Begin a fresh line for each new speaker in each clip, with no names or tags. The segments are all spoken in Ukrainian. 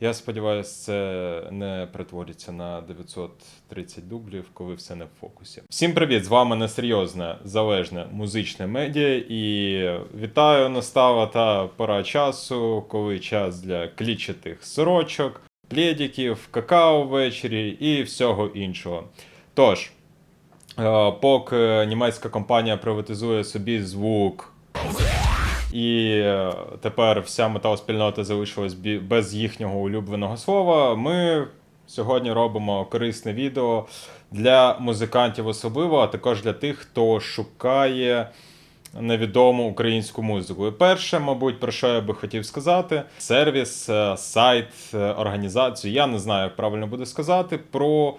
Я сподіваюся, це не перетвориться на 930 дублів, коли все не в фокусі. Всім привіт! З вами несерйозне залежне музичне медіа. І вітаю, настала та пора часу, коли час для клітчатих сорочок, плєдіків, какао ввечері і всього іншого. Тож, е, поки німецька компанія приватизує собі звук. І е, тепер вся метал-спільнота залишилась без їхнього улюбленого слова. Ми сьогодні робимо корисне відео для музикантів особливо, а також для тих, хто шукає невідому українську музику. І перше, мабуть, про що я би хотів сказати: сервіс, е, сайт, е, організацію. Я не знаю, як правильно буде сказати, про.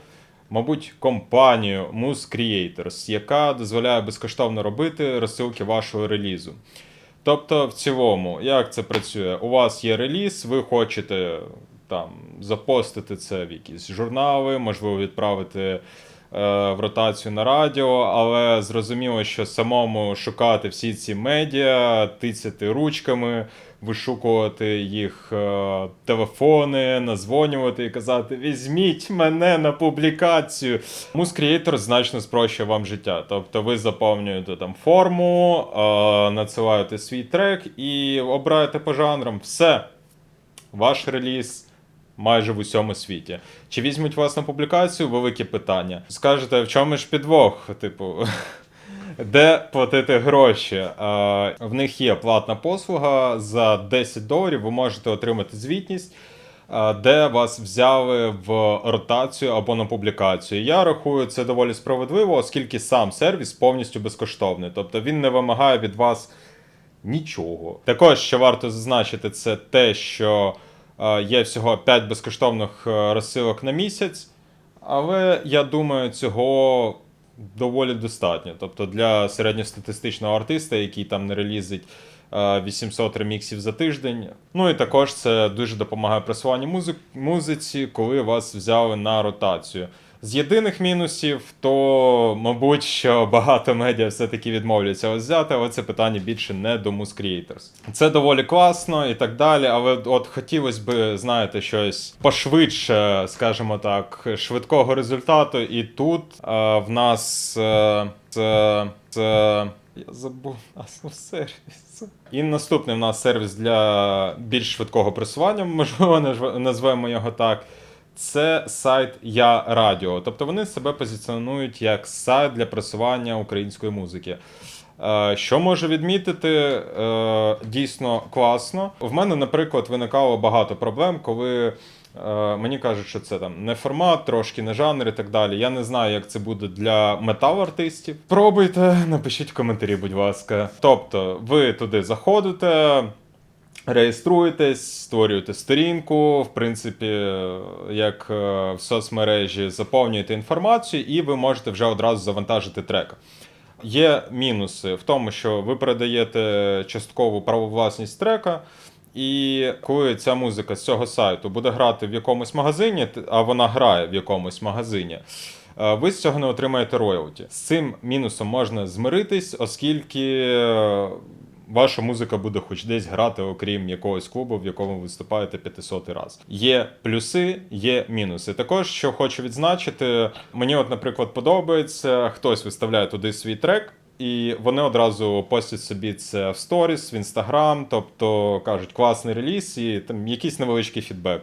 Мабуть, компанію Moose Creators, яка дозволяє безкоштовно робити розсилки вашого релізу. Тобто, в цілому, як це працює? У вас є реліз, ви хочете там запостити це в якісь журнали, можливо, відправити в ротацію на радіо, але зрозуміло, що самому шукати всі ці медіа, тицяти ручками, вишукувати їх е, телефони, назвонювати і казати: візьміть мене на публікацію. Creator значно спрощує вам життя. Тобто ви заповнюєте там форму, е, надсилаєте свій трек і обираєте по жанрам. Все. Ваш реліз. Майже в усьому світі. Чи візьмуть вас на публікацію? Велике питання. Скажете, в чому ж підвох? Типу, де платити гроші? Е, в них є платна послуга за 10 доларів. Ви можете отримати звітність, е, де вас взяли в ротацію або на публікацію. Я рахую це доволі справедливо, оскільки сам сервіс повністю безкоштовний. Тобто він не вимагає від вас нічого. Також що варто зазначити, це те, що є всього 5 безкоштовних е, розсилок на місяць. Але я думаю, цього доволі достатньо. Тобто для середньостатистичного артиста, який там не релізить е, 800 реміксів за тиждень. Ну і також це дуже допомагає просуванню музиці, коли вас взяли на ротацію. З єдиних мінусів, то, мабуть, що багато медіа все-таки відмовляться вас взяти, але це питання більше не до Moose Creators. Це доволі класно і так далі, але от хотілося б, знаєте, щось пошвидше, скажімо так, швидкого результату. І тут е, в нас е, це, це. Я забув назву сервісу. І наступний в нас сервіс для більш швидкого просування, можливо, назвемо його так. Це сайт Я Радіо. Тобто вони себе позиціонують як сайт для просування української музики. Е, Що можу відмітити, е, дійсно класно. В мене, наприклад, виникало багато проблем, коли е, мені кажуть, що це там не формат, трошки не жанр і так далі. Я не знаю, як це буде для метал-артистів. Пробуйте, напишіть в коментарі, будь ласка. Тобто, ви туди заходите. Реєструєтесь, створюєте сторінку, в принципі, як е, в соцмережі, заповнюєте інформацію, і ви можете вже одразу завантажити трек. Є мінуси в тому, що ви передаєте часткову правовласність трека, і коли ця музика з цього сайту буде грати в якомусь магазині, а вона грає в якомусь магазині, е, ви з цього не отримаєте роялті. З цим мінусом можна змиритись, оскільки е, ваша музика буде хоч десь грати, окрім якогось клубу, в якому ви виступаєте 500 раз. Є плюси, є мінуси. Також що хочу відзначити, мені, от, наприклад, подобається, хтось виставляє туди свій трек. І вони одразу постять собі це в сторіс, в інстаграм, тобто кажуть класний реліз і там якийсь невеличкий фідбек.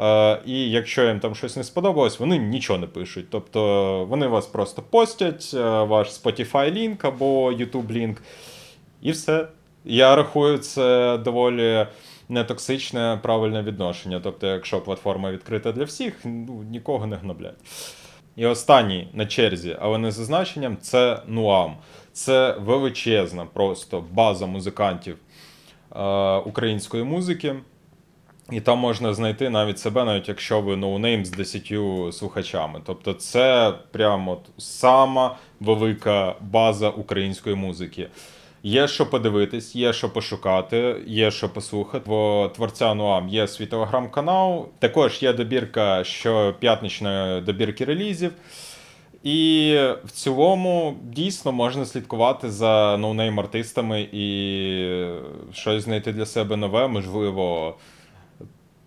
Е, і якщо їм там щось не сподобалось, вони нічого не пишуть. Тобто вони вас просто постять, е, ваш Spotify лінк або YouTube лінк, і все. Я рахую, це доволі нетоксичне, правильне відношення. Тобто, якщо платформа відкрита для всіх, ну, нікого не гноблять. І останній на черзі, але не за значенням, це Нуам. Це величезна просто база музикантів е, української музики. І там можна знайти навіть себе, навіть якщо ви ноунейм з 10 слухачами. Тобто, це прямо от сама велика база української музики. Є що подивитись, є що пошукати, є що послухати. В творця Нуам є свій телеграм-канал. Також є добірка щоп'ятничної добірки релізів. І в цілому дійсно можна слідкувати за ноунейм артистами і щось знайти для себе нове, можливо,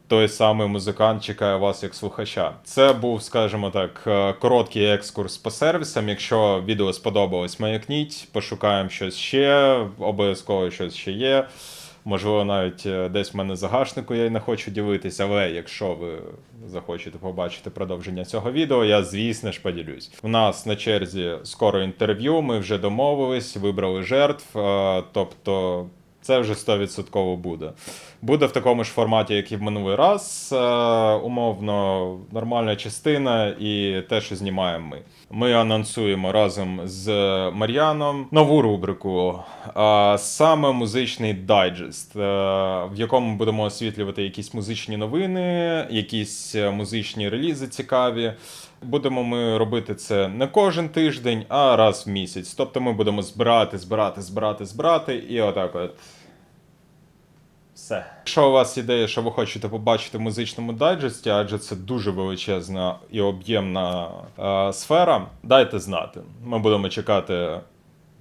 той самий музикант чекає вас як слухача. Це був, скажімо так, е, короткий екскурс по сервісам. Якщо відео сподобалось, маякніть, пошукаємо щось ще, обов'язково щось ще є. Можливо, навіть е, десь в мене загашнику я й не хочу ділитися, але якщо ви захочете побачити продовження цього відео, я звісно ж поділюсь. У нас на черзі скоро інтерв'ю. Ми вже домовились, вибрали жертв. е, Тобто це вже 100% буде. Буде в такому ж форматі, як і в минулий раз. Е, умовно, нормальна частина і те, що знімаємо ми. Ми анонсуємо разом з Мар'яном нову рубрику, а саме музичний дайджест, е, в якому будемо освітлювати якісь музичні новини, якісь е, музичні релізи цікаві. Будемо ми робити це не кожен тиждень, а раз в місяць. Тобто ми будемо збирати, збирати, збирати, збирати, і отак от. Все. Якщо у вас ідея, що ви хочете побачити в музичному дайджесті, адже це дуже величезна і об'ємна е, сфера, дайте знати. Ми будемо чекати,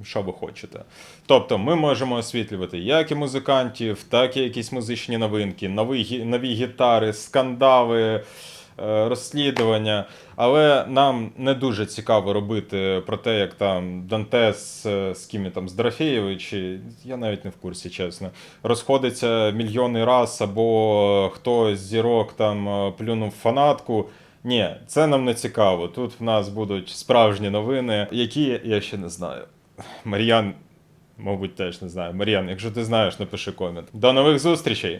що ви хочете. Тобто, ми можемо освітлювати як і музикантів, так і якісь музичні новинки, нові, нові гітари, скандали. Е, Розслідування, але нам не дуже цікаво робити про те, як там Дантес е, з ким там з Дорофєєвою, чи я навіть не в курсі, чесно, розходиться мільйони раз, або хтось з зірок там е, плюнув фанатку. Ні, це нам не цікаво. Тут в нас будуть справжні новини, які я ще не знаю. Мар'ян, мабуть, теж не знаю. Мар'ян, якщо ти знаєш, напиши комент. До нових зустрічей!